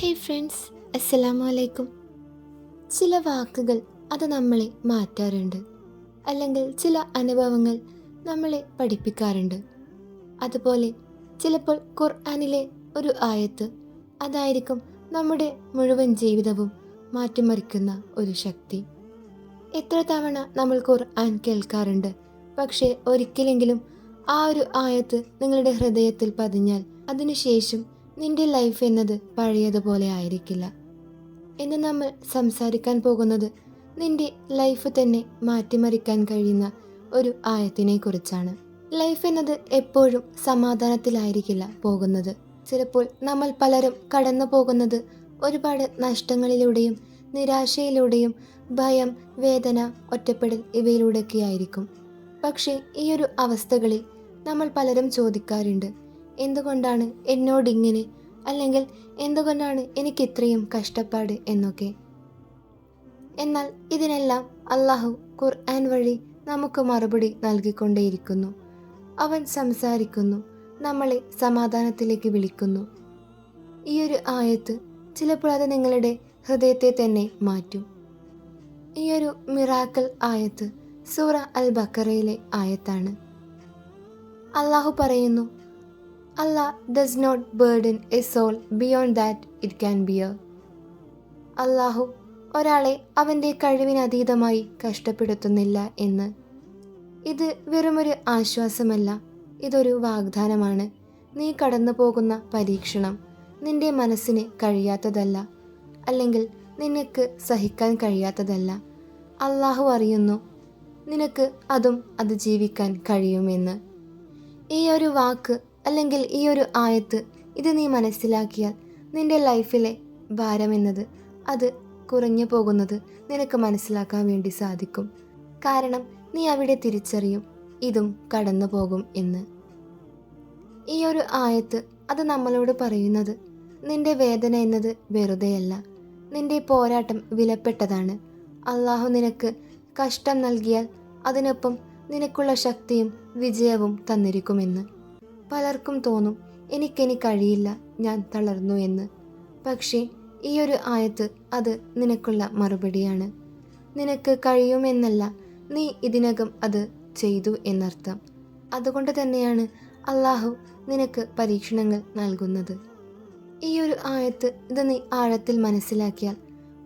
Hey friends അസ്സലാമു അലൈക്കും ചില വാക്കുകൾ അത് നമ്മളെ മാറ്റാറുണ്ട്. അല്ലെങ്കിൽ ചില അനുഭവങ്ങൾ നമ്മളെ പഠിപ്പിക്കാറുണ്ട്. അതുപോലെ ചിലപ്പോൾ ഖുർആാനിലെ ഒരു ആയത്ത് അതായിരിക്കും നമ്മുടെ മുഴുവൻ ജീവിതവും മാറ്റിമറിക്കുന്ന ഒരു ശക്തി. എത്ര തവണ നമ്മൾ ഖുർആൻ കേൾക്കാറുണ്ട്. പക്ഷേ ഒരിക്കലെങ്കിലും ആ ഒരു ആയത്ത് നിങ്ങളുടെ ഹൃദയത്തിൽ പതിഞ്ഞാൽ അതിനുശേഷം നിന്റെ ലൈഫ് എന്നത് പഴയതുപോലെ ആയിരിക്കില്ല. എന്ന് നമ്മൾ സംസാരിക്കാൻ പോകുന്നത് നിന്റെ ലൈഫ് തന്നെ മാറ്റിമറിക്കാൻ കഴിയുന്ന ഒരു ആയത്തിനെ കുറിച്ചാണ് ലൈഫ് എന്നത് എപ്പോഴും സമാധാനത്തിലായിരിക്കില്ല പോകുന്നത്. ചിലപ്പോൾ നമ്മൾ പലരും കടന്നു പോകുന്നത് ഒരുപാട് നഷ്ടങ്ങളിലൂടെയും നിരാശയിലൂടെയും ഭയം വേദന ഒറ്റപ്പെടൽ ഇവയിലൂടെയൊക്കെ ആയിരിക്കും പക്ഷേ ഈ ഒരു അവസ്ഥകളിൽ നമ്മൾ പലരും ചോദിക്കാറുണ്ട് എന്തുകൊണ്ടാണ് എന്നോടിങ്ങനെ? അല്ലെങ്കിൽ എന്തുകൊണ്ടാണ് എനിക്ക് ഇത്രയും കഷ്ടപ്പാട് എന്നൊക്കെ? എന്നാൽ ഇതിനെല്ലാം അള്ളാഹു ഖുർആൻ വഴി നമുക്ക് മറുപടി നൽകിക്കൊണ്ടേയിരിക്കുന്നു. അവൻ സംസാരിക്കുന്നു നമ്മളെ സമാധാനത്തിലേക്ക് വിളിക്കുന്നു. ഈ ഒരു ആയത്ത് ചിലപ്പോൾ അത് നിങ്ങളുടെ ഹൃദയത്തെ തന്നെ മാറ്റും. ഈ ഒരു മിറാക്കൽ ആയത്ത് സൂറ അൽ ബക്കറയിലെ ആയത്താണ്. അള്ളാഹു പറയുന്നു അല്ല does not burden a soul beyond that it can bear. അള്ളാഹു ഒരാളെ അവന്റെ കഴിവിനതീതമായി കഷ്ടപ്പെടുത്തുന്നില്ല എന്ന്. ഇത് വെറുമൊരു ആശ്വാസമല്ല ഇതൊരു വാഗ്ദാനമാണ്. നീ കടന്നു പോകുന്ന പരീക്ഷണം നിന്റെ മനസ്സിന് കഴിയാത്തതല്ല അല്ലെങ്കിൽ നിനക്ക് സഹിക്കാൻ കഴിയാത്തതല്ല. അള്ളാഹു അറിയുന്നു നിനക്ക് അതും അതിജീവിക്കാൻ കഴിയുമെന്ന്. ഈ ഒരു വാക്ക് അല്ലെങ്കിൽ ഈ ഒരു ആയത്ത് ഇത് നീ മനസ്സിലാക്കിയാൽ നിന്റെ ലൈഫിലെ ഭാരമെന്നത് അത് കുറഞ്ഞു പോകുന്നത് നിനക്ക് മനസ്സിലാക്കാൻ വേണ്ടി സാധിക്കും. കാരണം നീ അവിടെ തിരിച്ചറിയും ഇതും കടന്നു പോകും എന്ന്. ഈ ഒരു ആയത്ത് അത് നമ്മളോട് പറയുന്നത് നിന്റെ വേദന എന്നത് വെറുതെയല്ല. നിന്റെ പോരാട്ടം വിലപ്പെട്ടതാണ്. അള്ളാഹു നിനക്ക് കഷ്ടം നൽകിയാൽ അതിനൊപ്പം നിനക്കുള്ള ശക്തിയും വിജയവും തന്നിരിക്കുമെന്ന്. പലർക്കും തോന്നും എനിക്കിനി കഴിയില്ല ഞാൻ തളർന്നു എന്ന്. പക്ഷേ ഈ ഒരു ആയത്ത് അത് നിനക്കുള്ള മറുപടിയാണ്. നിനക്ക് കഴിയുമെന്നല്ല നീ ഇതിനകം അത് ചെയ്തു എന്നർത്ഥം. അതുകൊണ്ട് തന്നെയാണ് അള്ളാഹു നിനക്ക് പരീക്ഷണങ്ങൾ നൽകുന്നത്. ഈ ഒരു ആയത്ത് ഇത് നീ ആഴത്തിൽ മനസ്സിലാക്കിയാൽ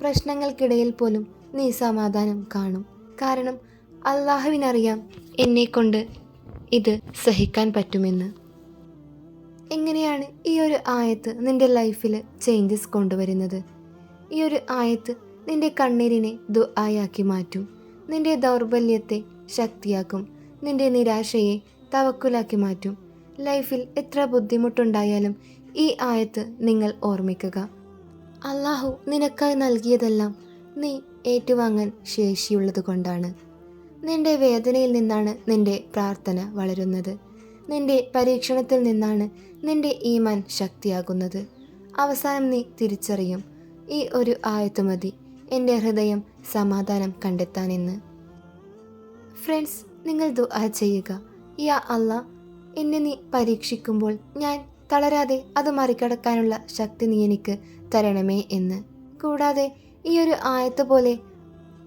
പ്രശ്നങ്ങൾക്കിടയിൽ പോലും നീ സമാധാനം കാണും. കാരണം അള്ളാഹുവിനറിയാം എന്നെക്കൊണ്ട് ഇത് സഹിക്കാൻ പറ്റുമെന്ന്. എങ്ങനെയാണ് ഈ ഒരു ആയത്ത് നിന്റെ ലൈഫിൽ ചേഞ്ചസ് കൊണ്ടുവരുന്നത്? ഈ ഒരു ആയത്ത് നിന്റെ കണ്ണീരിനെ ദുആയാക്കി മാറ്റും. നിന്റെ ദൗർബല്യത്തെ ശക്തിയാക്കും. നിന്റെ നിരാശയെ തവക്കുലാക്കി മാറ്റും. ലൈഫിൽ എത്ര ബുദ്ധിമുട്ടുണ്ടായാലും ഈ ആയത്ത് നിങ്ങൾ ഓർമ്മിക്കുക. അള്ളാഹു നിനക്കായി നൽകിയതെല്ലാം നീ ഏറ്റുവാങ്ങാൻ ശേഷിയുള്ളത് കൊണ്ടാണ് നിന്റെ വേദനയിൽ നിന്നാണ് നിന്റെ പ്രാർത്ഥന വളരുന്നത്. നിന്റെ പരീക്ഷണത്തിൽ നിന്നാണ് നിന്റെ ഈമാൻ ശക്തിയാകുന്നത്. അവസാനം നീ തിരിച്ചറിയും ഈ ഒരു ആയത്ത് മതി എന്റെ ഹൃദയം സമാധാനം കണ്ടെത്താനെന്ന്. ഫ്രണ്ട്സ് നിങ്ങൾ ദുആ ചെയ്യുക. യാ അല്ല എന്നെ നീ പരീക്ഷിക്കുമ്പോൾ ഞാൻ തളരാതെ അത് മറികടക്കാനുള്ള ശക്തി നീ എനിക്ക് തരണമേ എന്ന്. കൂടാതെ ഈ ഒരു ആയത്ത് പോലെ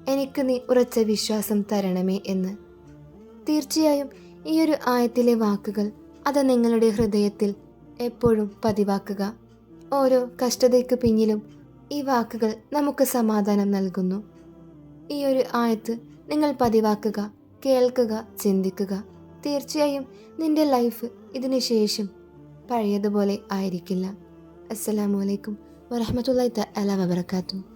എനിക്ക് നീ ഉറച്ച വിശ്വാസം തരണമേ എന്ന്. തീർച്ചയായും ഈ ഒരു ആയത്തിലെ വാക്കുകൾ അത് നിങ്ങളുടെ ഹൃദയത്തിൽ എപ്പോഴും പതിവാക്കുക. ഓരോ കഷ്ടതയ്ക്ക് പിന്നിലും ഈ വാക്കുകൾ നമുക്ക് സമാധാനം നൽകുന്നു. ഈ ഒരു ആയത്ത് നിങ്ങൾ പതിവാക്കുക കേൾക്കുക ചിന്തിക്കുക. തീർച്ചയായും നിന്റെ ലൈഫ് ഇതിനു ശേഷം പഴയതുപോലെ ആയിരിക്കില്ല. അസ്സലാമു അലൈക്കും വറഹമത്തല്ലാ തആല വബറകാതുഹു.